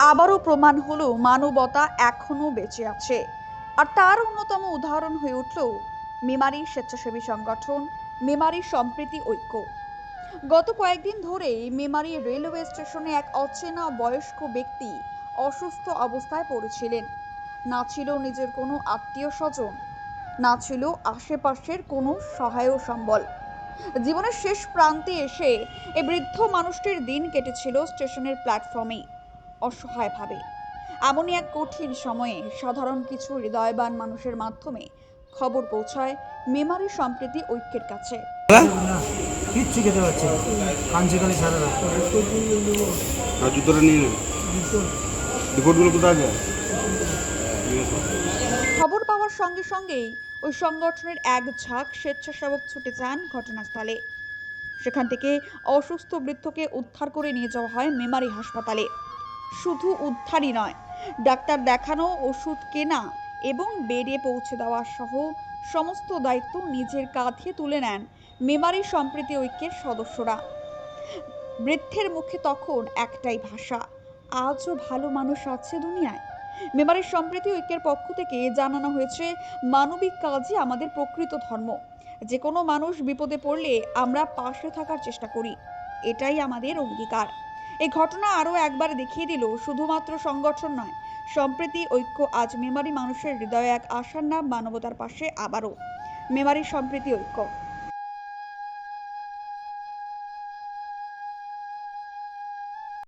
আবারও প্রমাণ হলো মানবতা এখনও বেঁচে আছে। আর তার অন্যতম উদাহরণ হয়ে উঠল মেমারি স্বেচ্ছাসেবী সংগঠন মেমারি সম্প্রীতি ঐক্য। গত কয়েকদিন ধরেই মেমারি রেলওয়ে স্টেশনে এক অচেনা বয়স্ক ব্যক্তি অসুস্থ অবস্থায় পড়েছিলেন। না ছিল নিজের কোনো আত্মীয় স্বজন, না ছিল আশেপাশের কোনো সহায় সম্বল। জীবনের শেষ প্রান্তে এসে এই বৃদ্ধ মানুষটির দিন কেটেছিল স্টেশনের প্ল্যাটফর্মেই। অসহায়ভাবে। এমনই এক কঠিন সময়ে সাধারণ কিছু হৃদয়বান মানুষের মাধ্যমে খবর পৌঁছায় মেমারি সম্প্রীতি ঐক্যের কাছে। কিচ্ছু খেতে পারছি কাঞ্চি খালি সারা রাত। আর জুতোটা নিয়ে নেন। রিপোর্টগুলো কোথায় খবর পাওয়ার সঙ্গে সঙ্গেই ওই সংগঠনের এক ঝাঁক স্বেচ্ছাসেবক ছুটে যান ঘটনাস্থলে। সেখান থেকে অসুস্থ বৃদ্ধকে উদ্ধার করে নিয়ে যাওয়া হয় মেমারি হাসপাতালে। শুধু উদ্ধারই নয়, ডাক্তার দেখানো, ওষুধ কেনা এবং বেডে পৌঁছে দেওয়া সহ সমস্ত দায়িত্ব নিজের কাঁধে তুলে নেন মেমারি সম্প্রীতি ঐক্যের সদস্যরা। বৃদ্ধের মুখে তখন একটাই ভাষা, আজও ভালো মানুষ আছে দুনিয়ায়? মেমারির সম্প্রীতি ঐক্যের পক্ষ থেকে জানানো হয়েছে, মানবিক কাজই আমাদের প্রকৃত ধর্ম। যে কোনো মানুষ বিপদে পড়লে আমরা পাশে থাকার চেষ্টা করি। এটাই আমাদের অঙ্গীকার। এই ঘটনা আরও একবার দেখিয়ে দিল, শুধুমাত্র সংগঠন নয়। সম্প্রীতি ঐক্য আজ মেমারি মানুষের হৃদয়ে এক আশার নাম মানবতার পাশে আবারও। মেমারি সম্প্রীতি ঐক্য।